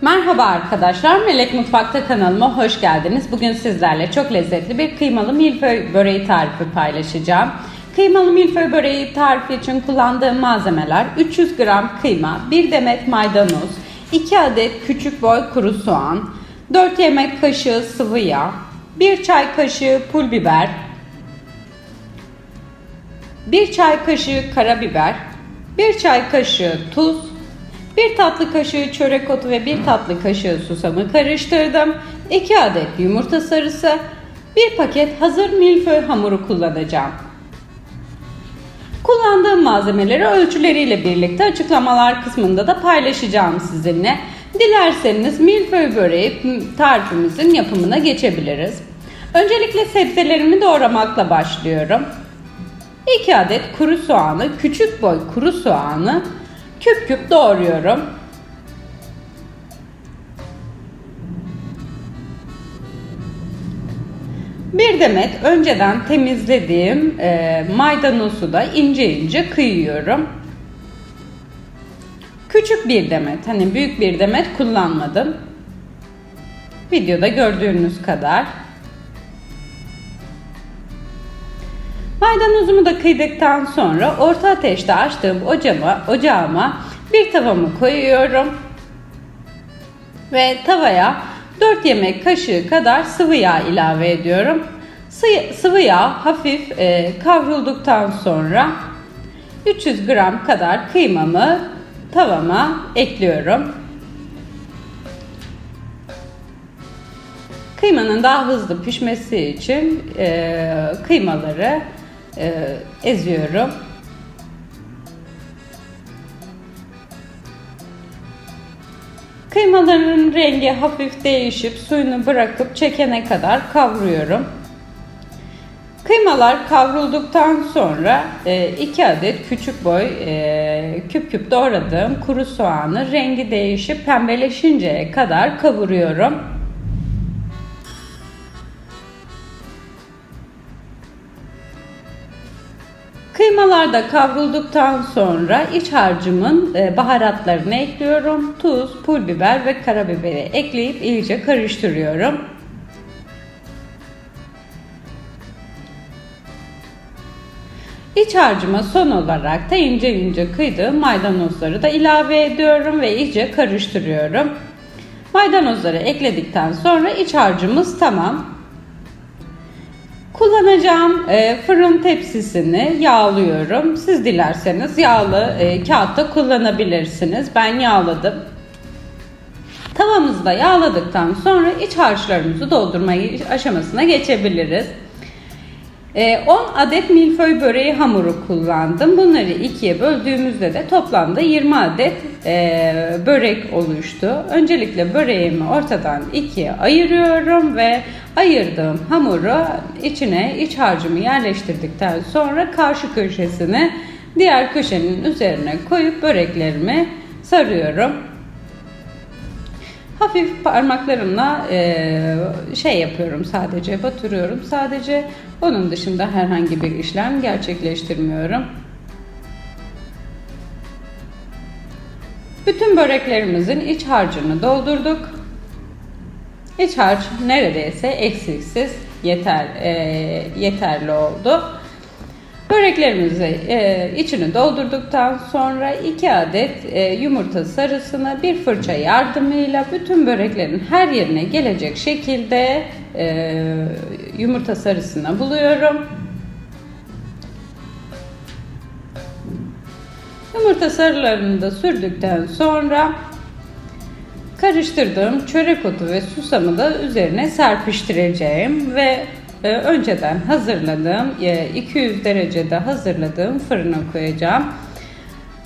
Merhaba arkadaşlar, Melek Mutfak'ta kanalıma hoş geldiniz. Bugün sizlerle çok lezzetli bir kıymalı milföy böreği tarifi paylaşacağım. Kıymalı milföy böreği tarifi için kullandığım malzemeler 300 gram kıyma, 1 demet maydanoz, 2 adet küçük boy kuru soğan, 4 yemek kaşığı sıvı yağ, 1 çay kaşığı pul biber, 1 çay kaşığı karabiber, 1 çay kaşığı tuz, 1 tatlı kaşığı çörek otu ve 1 tatlı kaşığı susamı karıştırdım. 2 adet yumurta sarısı, 1 paket hazır milföy hamuru kullanacağım. Kullandığım malzemeleri ölçüleriyle birlikte açıklamalar kısmında da paylaşacağım sizinle. Dilerseniz milföy böreği tarifimizin yapımına geçebiliriz. Öncelikle sebzelerimi doğramakla başlıyorum. 2 adet kuru soğanı, küçük boy kuru soğanı küp küp doğruyorum. Bir demet önceden temizlediğim e, maydanozu da ince ince kıyıyorum. Küçük bir demet, hani büyük bir demet kullanmadım. Videoda gördüğünüz kadar. Maydanozumu da kıydıktan sonra orta ateşte açtığım ocağıma, ocağıma bir tavamı koyuyorum. Ve tavaya 4 yemek kaşığı kadar sıvı yağ ilave ediyorum. Sıvı, sıvı yağ hafif e, kavrulduktan sonra 300 gram kadar kıymamı tavama ekliyorum. Kıymanın daha hızlı pişmesi için e, kıymaları e, eziyorum. Kıymaların rengi hafif değişip suyunu bırakıp çekene kadar kavuruyorum. Kıymalar kavrulduktan sonra 2 adet küçük boy e, küp küp doğradığım kuru soğanı rengi değişip pembeleşinceye kadar kavuruyorum. Kıymalar da kavrulduktan sonra iç harcımın e, baharatlarını ekliyorum. Tuz, pul biber ve karabiberi ekleyip iyice karıştırıyorum. İç harcıma son olarak da ince ince kıydığım maydanozları da ilave ediyorum ve iyice karıştırıyorum. Maydanozları ekledikten sonra iç harcımız tamam. Kullanacağım e, fırın tepsisini yağlıyorum. Siz dilerseniz yağlı e, kağıtta kullanabilirsiniz. Ben yağladım. Tavamızda yağladıktan sonra iç harçlarımızı doldurma aşamasına geçebiliriz. 10 e, adet milföy böreği hamuru kullandım. Bunları ikiye böldüğümüzde de toplamda 20 adet e, börek oluştu. Öncelikle böreğimi ortadan ikiye ayırıyorum ve ayırdığım hamuru içine iç harcımı yerleştirdikten sonra karşı köşesine diğer köşenin üzerine koyup böreklerimi sarıyorum. Hafif parmaklarımla e, şey yapıyorum sadece batırıyorum sadece. Onun dışında herhangi bir işlem gerçekleştirmiyorum. Bütün böreklerimizin iç harcını doldurduk. İç harç neredeyse eksiksiz yeter e, yeterli oldu. Böreklerimizi e, içini doldurduktan sonra 2 adet e, yumurta sarısını bir fırça yardımıyla bütün böreklerin her yerine gelecek şekilde e, yumurta sarısına buluyorum. Yumurta sarılarını da sürdükten sonra karıştırdığım çörek otu ve susamı da üzerine serpiştireceğim ve önceden hazırladığım 200 e, derecede hazırladığım fırına koyacağım.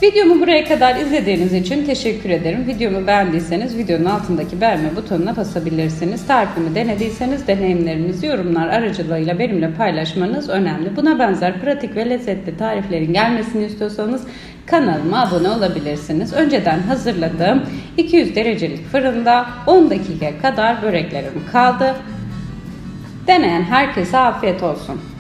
Videomu buraya kadar izlediğiniz için teşekkür ederim. Videomu beğendiyseniz videonun altındaki beğenme butonuna basabilirsiniz. Tarifimi denediyseniz deneyimlerinizi yorumlar aracılığıyla benimle paylaşmanız önemli. Buna benzer pratik ve lezzetli tariflerin gelmesini istiyorsanız kanalıma abone olabilirsiniz. Önceden hazırladığım 200 derecelik fırında 10 dakika kadar böreklerim kaldı. Deneyen herkese afiyet olsun.